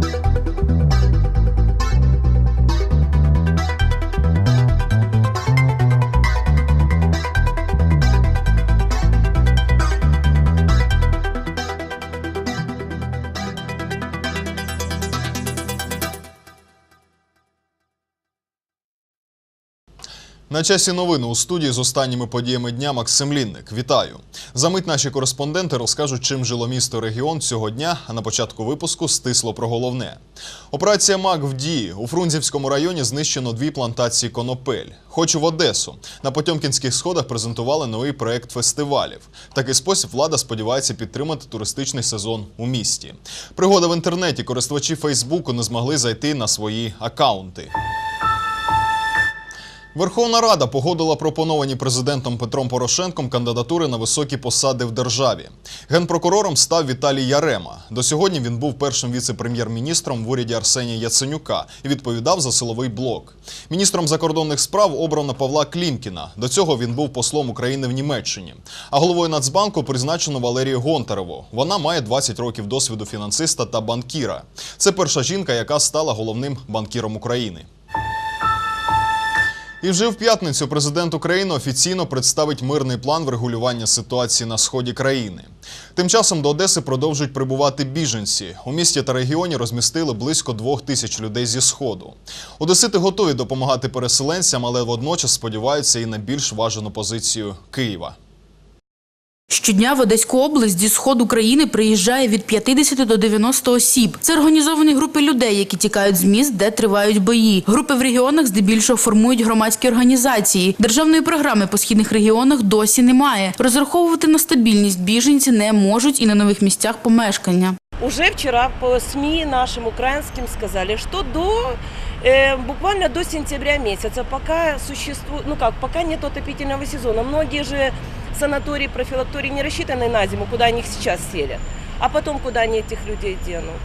Thank you. На часі новини у студії з останніми подіями дня Максим Лінник. Вітаю. Замить наші кореспонденти розкажуть, чим жило місто регіон цього дня. А на початку випуску стисло про головне. Операція МАК в дії у Фрунзівському районі знищено дві плантації конопель. Хочу в Одесу. На Потьомкінських сходах презентували новий проект фестивалів. Такий спосіб влада сподівається підтримати туристичний сезон у місті. Пригода в інтернеті користувачі Фейсбуку не змогли зайти на свої акаунти. Верховна Рада погодила пропоновані президентом Петром Порошенком кандидатури на високі посади в державі. Генпрокурором став Віталій Ярема. До сьогодні він був першим віце-прем'єр-міністром в уряді Арсенія Яценюка і відповідав за силовий блок. Міністром закордонних справ обрано Павла Клімкіна. До цього він був послом України в Німеччині. А головою Нацбанку призначено Валерію Гонтареву. Вона має 20 років досвіду фінансиста та банкіра. Це перша жінка, яка стала головним банкіром України. І вже в п'ятницю президент України офіційно представить мирний план врегулювання ситуації на сході країни. Тим часом до Одеси продовжують прибувати біженці. У місті та регіоні розмістили близько двох тисяч людей зі сходу. Одесити готові допомагати переселенцям, але водночас сподіваються і на більш важену позицію Києва. Щодня в Одеську область зі сходу країни приїжджає від 50 до 90 осіб. Це організовані групи людей, які тікають з міст, де тривають бої. Групи в регіонах здебільшого формують громадські організації. Державної програми по східних регіонах досі немає. Розраховувати на стабільність біженці не можуть і на нових місцях помешкання. Уже вчера по СМИ нашим украинским сказали, что до э, буквально до сентября месяца, пока существует, ну как, пока нет отопительного сезона. Многие же санатории, профилактории не рассчитаны на зиму, куда они их сейчас селят. А потом, куда они этих людей денут?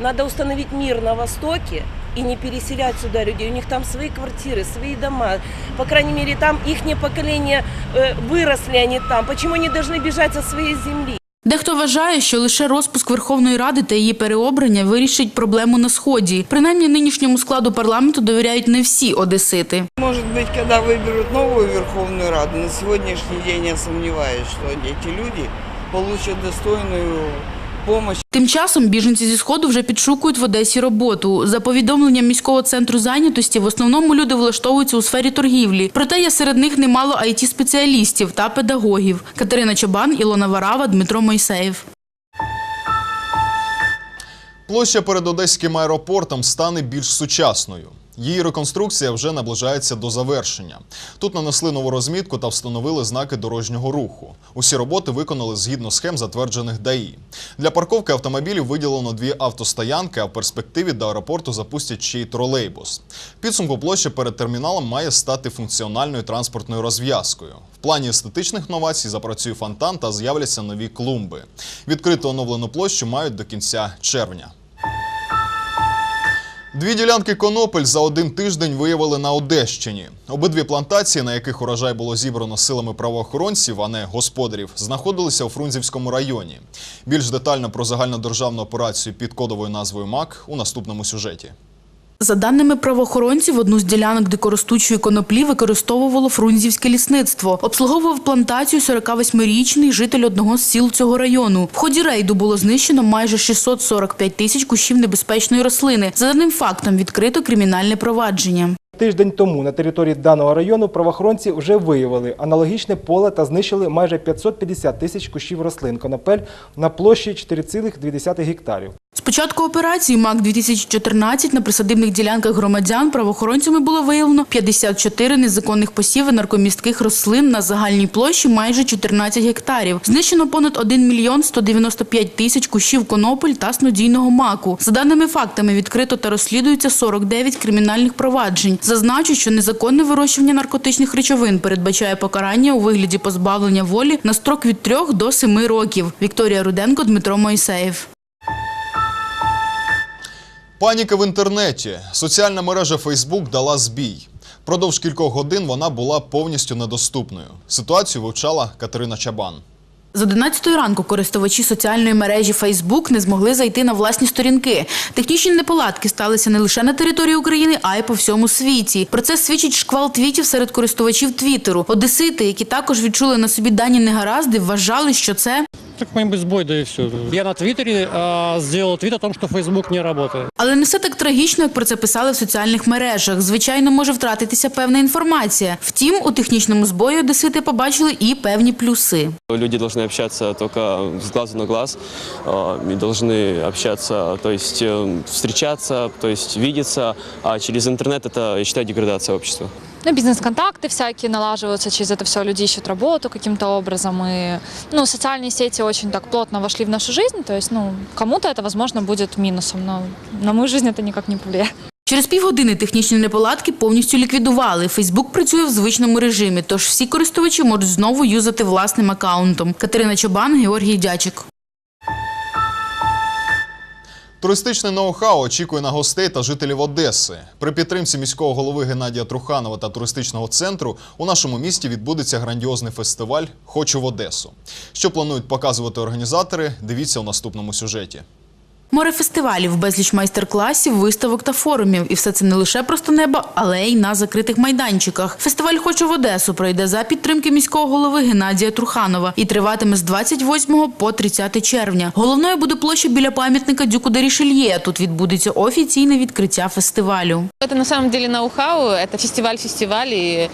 Надо установить мир на Востоке и не переселять сюда людей. У них там свои квартиры, свои дома. По крайней мере, там их поколение, э, выросли они там. Почему они должны бежать со своей земли? Дехто вважає, що лише розпуск Верховної Ради та її переобрання вирішить проблему на сході. Принаймні нинішньому складу парламенту довіряють не всі одесити. Может быть, когда выберут новую Верховную Раду, на сегодняшний день я сомневаюсь, что эти люди получат достойную помощь. Тим часом біженці зі сходу вже підшукують в Одесі роботу. За повідомленням міського центру зайнятості, в основному люди влаштовуються у сфері торгівлі. Проте є серед них немало it спеціалістів та педагогів. Катерина Чобан, Ілона Варава, Дмитро Мойсеєв. Площа перед одеським аеропортом стане більш сучасною. Її реконструкція вже наближається до завершення. Тут нанесли нову розмітку та встановили знаки дорожнього руху. Усі роботи виконали згідно схем, затверджених ДАІ. Для парковки автомобілів виділено дві автостоянки, а в перспективі до аеропорту запустять ще й тролейбус. Підсумку площа перед терміналом має стати функціональною транспортною розв'язкою. В плані естетичних новацій запрацює фонтан та з'являться нові клумби. Відкрити оновлену площу мають до кінця червня. Дві ділянки конопель за один тиждень виявили на Одещині. Обидві плантації, на яких урожай було зібрано силами правоохоронців, а не господарів, знаходилися у Фрунзівському районі. Більш детально про загальнодержавну операцію під кодовою назвою МАК у наступному сюжеті. За даними правоохоронців, одну з ділянок дикоростучої коноплі використовувало фрунзівське лісництво. Обслуговував плантацію 48-річний житель одного з сіл цього району. В ході рейду було знищено майже 645 тисяч кущів небезпечної рослини. За даним фактом відкрито кримінальне провадження. Тиждень тому на території даного району правоохоронці вже виявили аналогічне поле та знищили майже 550 тисяч кущів рослин конопель на площі 4,2 гектарів. З початку операції МАК-2014 на присадибних ділянках громадян правоохоронцями було виявлено 54 незаконних посіви наркомістких рослин на загальній площі майже 14 гектарів. Знищено понад 1 мільйон 195 тисяч кущів конопель та снодійного маку. За даними фактами, відкрито та розслідується 49 кримінальних проваджень. Зазначу, що незаконне вирощування наркотичних речовин передбачає покарання у вигляді позбавлення волі на строк від 3 до 7 років. Вікторія Руденко, Дмитро Моїсеєв. Паніка в інтернеті. Соціальна мережа Facebook дала збій. Продовж кількох годин вона була повністю недоступною. Ситуацію вивчала Катерина Чабан. З 11 ранку користувачі соціальної мережі Facebook не змогли зайти на власні сторінки. Технічні неполадки сталися не лише на території України, а й по всьому світі. Про це свідчить шквал твітів серед користувачів Твіттеру. Одесити, які також відчули на собі дані негаразди, вважали, що це Какой-нибудь сбой, да и все. Я на Твиттере а, сделал твит о том, что Facebook не работает. Але не все так трагічно, як про це писали в соціальних мережах. Звичайно, може втратитися певна інформація. Втім, у технічному збої одесити побачили і певні плюси. Люди должны общаться только с глазу на глаз, э, и должны общаться, то есть э, встречаться, то есть видеться, а через интернет это, я считаю, деградация общества. Ну, бизнес-контакты всякие налаживаются, через это все люди ищут работу каким-то образом. И, ну, социальные сети очень так плотно вошли в нашу жизнь, то есть, ну, кому-то это, возможно, будет минусом, но на мою жизнь это никак не повлияет. Через півгодини технічні неполадки повністю ліквідували. Фейсбук працює в звичному режимі, тож всі користувачі можуть знову юзати власним акаунтом. Катерина Чобан, Георгій Дячик. Туристичне ноу-хау очікує на гостей та жителів Одеси. При підтримці міського голови Геннадія Труханова та туристичного центру у нашому місті відбудеться грандіозний фестиваль Хочу в Одесу. Що планують показувати організатори? Дивіться у наступному сюжеті. Море фестивалів, безліч майстер-класів, виставок та форумів. І все це не лише просто небо, але й на закритих майданчиках. Фестиваль «Хочу в Одесу» пройде за підтримки міського голови Геннадія Труханова і триватиме з 28 по 30 червня. Головною буде площа біля пам'ятника Дюку де Рішельє. Тут відбудеться офіційне відкриття фестивалю. Это на самом деле ноу-хау, это фестиваль-фестиваль, и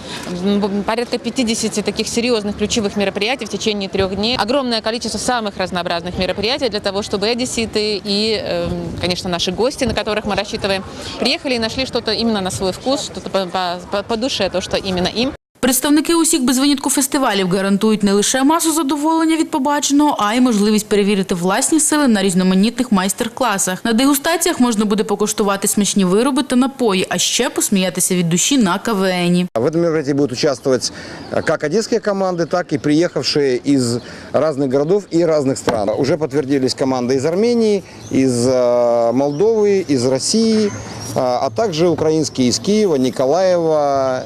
м, порядка 50 таких серьезных ключевых мероприятий в течение трех дней. Огромное количество самых разнообразных мероприятий для того, чтобы и одесситы, и, эм, конечно, наши гости, на которых мы рассчитываем, приехали и нашли что-то именно на свой вкус, что-то по, по- по душе, то, что именно им. Представники усіх без винятку фестивалів гарантують не лише масу задоволення від побаченого, а й можливість перевірити власні сили на різноманітних майстер-класах. На дегустаціях можна буде покуштувати смачні вироби та напої, а ще посміятися від душі на КВНі. В этом мероприятии будут участвовать э, как одесские команды, так и приехавшие из разных городов и разных стран. Уже подтвердились команды из Армении, из э, Молдовы, из России, а а также украинские из Киева, Николаева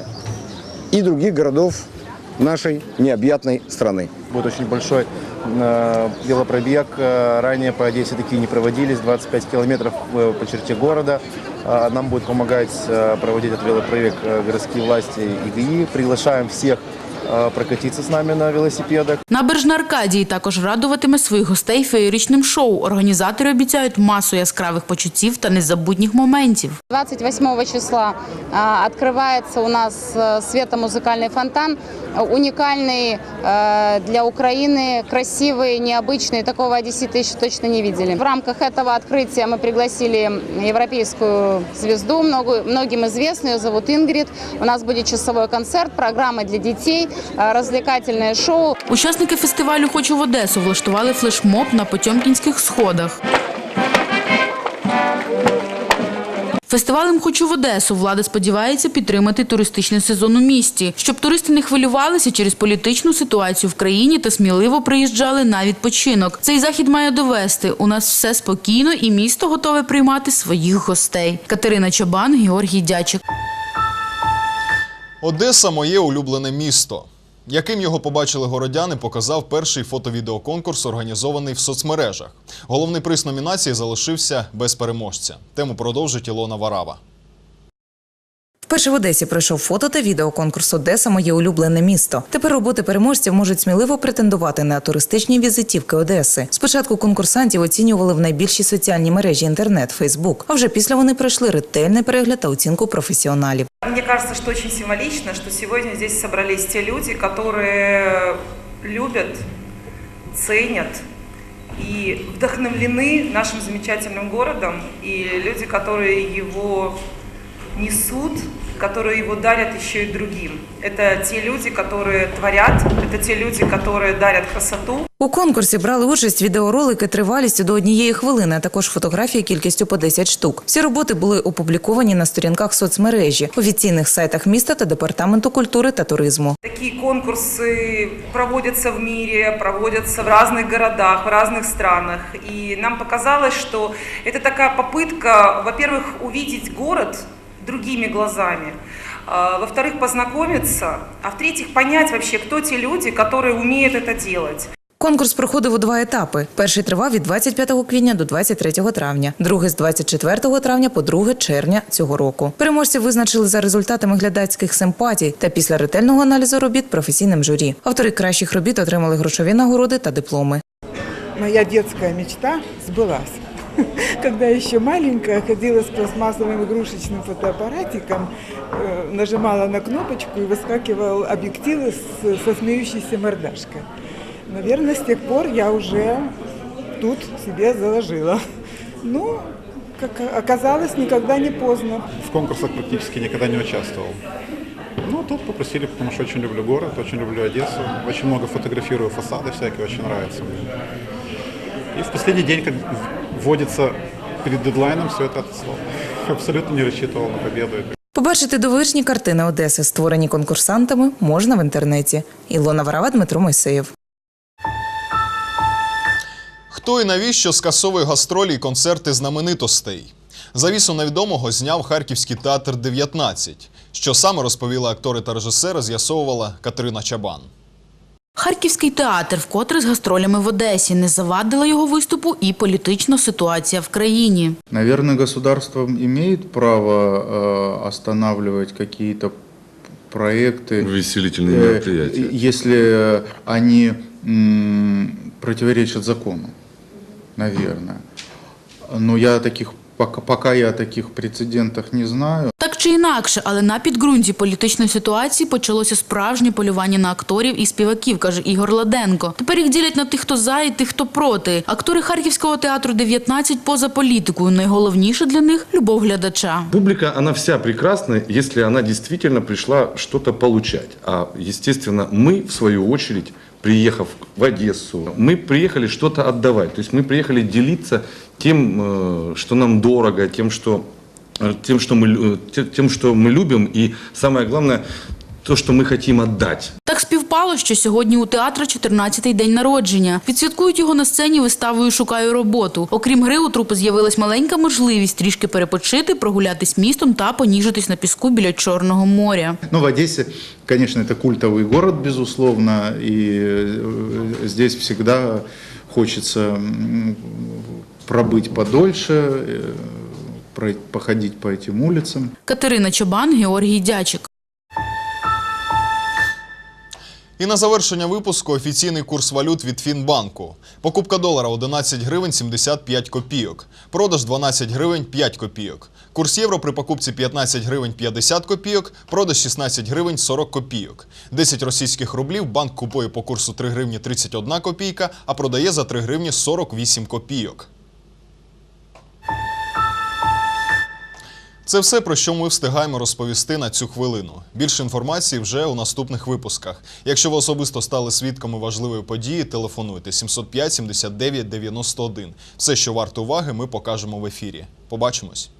И других городов нашей необъятной страны. Будет очень большой э, велопробег. Э, Ранее по Одессе такие не проводились. 25 километров э, по черте города. А Нам будет помогать проводить этот велопробег городские власти и ГИИ. Приглашаем всех э, прокатиться с нами на велосипедах. Набережна Аркадії також радуватиме своїх гостей феєричним шоу. Організатори обіцяють масу яскравих почуттів та незабутніх моментів. 28 числа а, открывается у нас э, светомузыкальный фонтан, э, уникальный э, для Украины, красивый, необычный. Такого одесситы еще точно не видели. В рамках этого открытия мы пригласили европейскую звезду, много- многим известную, ее зовут Ингрид. У нас будет часовой концерт, программа для детей, э, развлекательное шоу. Учасники фестивалю «Хочу в Одесу» влаштували флешмоб на Потьомкінських сходах. Фестивалем «Хочу в Одесу» влада сподівається підтримати туристичний сезон у місті, щоб туристи не хвилювалися через політичну ситуацію в країні та сміливо приїжджали на відпочинок. Цей захід має довести, у нас все спокійно і місто готове приймати своїх гостей. Катерина Чобан, Георгій Дячик. Одеса моє улюблене місто. Яким його побачили городяни, показав перший фото-відеоконкурс, організований в соцмережах. Головний приз номінації залишився без переможця. Тему продовжить Ілона Варава. Вперше в Одесі пройшов фото та відеоконкурс Одеса Моє улюблене місто. Тепер роботи переможців можуть сміливо претендувати на туристичні візитівки Одеси. Спочатку конкурсантів оцінювали в найбільшій соціальній мережі інтернет Фейсбук. А вже після вони пройшли ретельний перегляд та оцінку професіоналів. Мне кажется, что очень символично, что сегодня здесь собрались те люди, которые любят, ценят и вдохновлены нашим замечательным городом, и люди, которые его несут, которые его дарят еще и другим. Это те люди, которые творят, это те люди, которые дарят красоту, У конкурсі брали участь відеоролики тривалістю до однієї хвилини, а також фотографії кількістю по 10 штук. Всі роботи були опубліковані на сторінках соцмережі, офіційних сайтах міста та департаменту культури та туризму. Такие конкурсы проводятся в мире, проводятся в разных городах, в разных странах. И нам показалось, что это такая попытка, во-первых, увидеть город другими глазами, а, во-вторых, познакомиться, а в-третьих, понять вообще, кто те люди, которые умеют это делать. Конкурс проходив у два етапи. Перший тривав від 25 квітня до 23 травня, другий з 24 травня по 2 червня цього року. Переможців визначили за результатами глядацьких симпатій та після ретельного аналізу робіт професійним журі. Автори кращих робіт отримали грошові нагороди та дипломи. Моя детская мечта сбылась. Когда еще маленькая ходила с пластмассовым игрушечным фотоаппаратиком, э, нажимала на кнопочку и выскакивал объектив со смеющейся мордашкой. Наверное, с тех пор я уже тут себе заложила. Ну, как оказалось, никогда не поздно. В конкурсах практически никогда не участвовал. Ну, тут попросили, потому что очень люблю город, очень люблю Одессу. Очень много фотографирую фасады всякие, очень нравится мне. И в последний день, как вводится перед дедлайном, все это отослал. Абсолютно не рассчитывал на победу. Побачити довижні картини Одеси, створені конкурсантами, можна в інтернеті. Ілона Варава, Дмитро Мойсеєв. Хто і навіщо скасовує гастролі й концерти знаменитостей? Завісу невідомого зняв Харківський театр 19. Що саме розповіли актори та режисери, з'ясовувала Катерина Чабан. Харківський театр вкотре з гастролями в Одесі не завадила його виступу і політична ситуація в країні. Наверное, государство имеет право э, останавливать какие-то проекты. Увеселительные э, мероприятия. Если они м, противоречат закону, наверное. Но я таких, пока, пока я таких прецедентах не знаю. Так чи інакше, але на підґрунті політичної ситуації почалося справжнє полювання на акторів і співаків, каже Ігор Ладенко. Тепер їх ділять на тих, хто за і тих, хто проти. Актори Харківського театру 19 поза політикою. Найголовніше для них любов глядача. Публика, она вся прекрасна, если она действительно пришла что-то получать. А, естественно, мы, в свою очередь, приехав в Одессу, мы приехали что-то отдавать. То есть мы приехали делиться тем, э, что нам дорого, тем, что, э, тем, что мы, лю- э, те- тем, что мы любим, и самое главное, то, что мы хотим отдать. Так співпало, що сьогодні у театра 14-й день народження. Відсвяткують його на сцені виставою Шукаю роботу. Окрім гри, у трупи з'явилась маленька можливість трішки перепочити, прогулятись містом та поніжитись на піску біля Чорного моря. Ну, в Одессе, конечно, это культовый город, безусловно, и э, здесь всегда хочется м, пробыть подольше, э, прой- походить по этим улицам. Катерина Чобан, Георгій Дячик. І на завершення випуску офіційний курс валют від Фінбанку. Покупка долара 11 гривень 75 копійок. Продаж 12 гривень 5 копійок. Курс євро при покупці 15 гривень 50 копійок, продаж 16 гривень 40 копійок. 10 російських рублів банк купує по курсу 3 гривні 31 копійка, а продає за 3 гривні 48 копійок. Це все, про що ми встигаємо розповісти на цю хвилину. Більше інформації вже у наступних випусках. Якщо ви особисто стали свідками важливої події, телефонуйте 705 79 91. Все, що варто уваги, ми покажемо в ефірі. Побачимось.